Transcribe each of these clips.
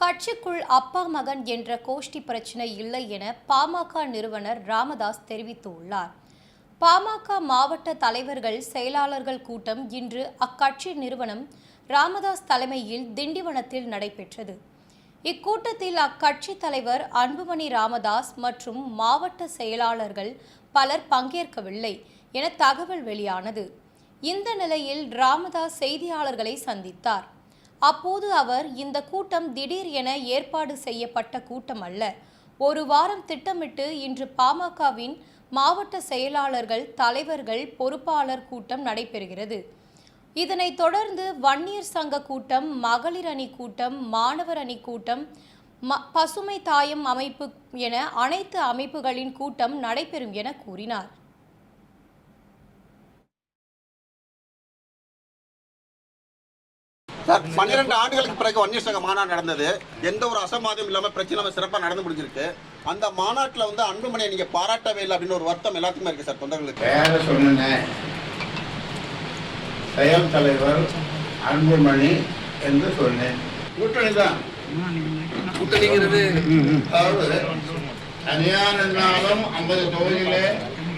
கட்சிக்குள் அப்பா மகன் என்ற கோஷ்டி பிரச்சனை இல்லை என பாமக நிறுவனர் ராமதாஸ் தெரிவித்துள்ளார். பாமக மாவட்ட தலைவர்கள் செயலாளர்கள் கூட்டம் இன்று அக்கட்சி நிறுவனம் ராமதாஸ் தலைமையில் திண்டிவனத்தில் நடைபெற்றது. இக்கூட்டத்தில் அக்கட்சி தலைவர் அன்புமணி ராமதாஸ் மற்றும் மாவட்ட செயலாளர்கள் பலர் பங்கேற்கவில்லை என தகவல் வெளியானது. இந்த நிலையில் ராமதாஸ் செய்தியாளர்களை சந்தித்தார். அப்போது அவர் இந்த கூட்டம் திடீர் என ஏற்பாடு செய்யப்பட்ட கூட்டம் அல்ல. ஒரு வாரம் திட்டமிட்டு இன்று பாமகவின் மாவட்ட செயலாளர்கள் தலைவர்கள் பொறுப்பாளர் கூட்டம் நடைபெறுகிறது. இதனைத் தொடர்ந்து வன்னியர் சங்க கூட்டம் மகளிர் அணி கூட்டம் மாணவர் அணி கூட்டம் ம பசுமை தாயம் அமைப்பு என அனைத்து அமைப்புகளின் கூட்டம் நடைபெறும் என கூறினார். சார் பன்னிரெண்டு ஆண்டுகளுக்கு பிறகு வன்னியர் சங்க மாநாடு நடந்தது. எந்த ஒரு அசம்பாதம் இல்லாமல் பிரச்சனை இல்லாமல் சிறப்பாக நடந்து முடிஞ்சிருக்கு. அந்த மாநாட்டில் வந்து அன்புமணியை நீங்கள் பாராட்டவே இல்லை அப்படின்னு ஒரு வருத்தம் எல்லாத்துக்குமே இருக்கு சார் தொண்டர்களுக்கு. வேற சொன்னேன் செயல் தலைவர் அன்புமணி என்று சொன்னேன். கூட்டணி தான் கூட்டணிங்கிறது அதாவது தனியார் இருந்தாலும் ஐம்பது தொகுதியிலே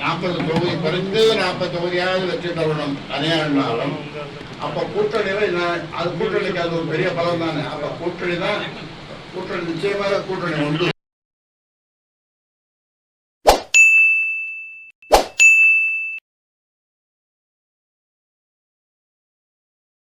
நாற்பது தொகுதி குறைந்தது நாற்பது தொகுதியாவது வெற்றி பெறணும் தனியார் அப்ப கூட்டணியில அது கூட்டணிக்கு அது ஒரு பெரிய பலம் தானே அப்ப கூட்டணி தான் கூட்டணி நிச்சயமாக கூட்டணி உண்டு.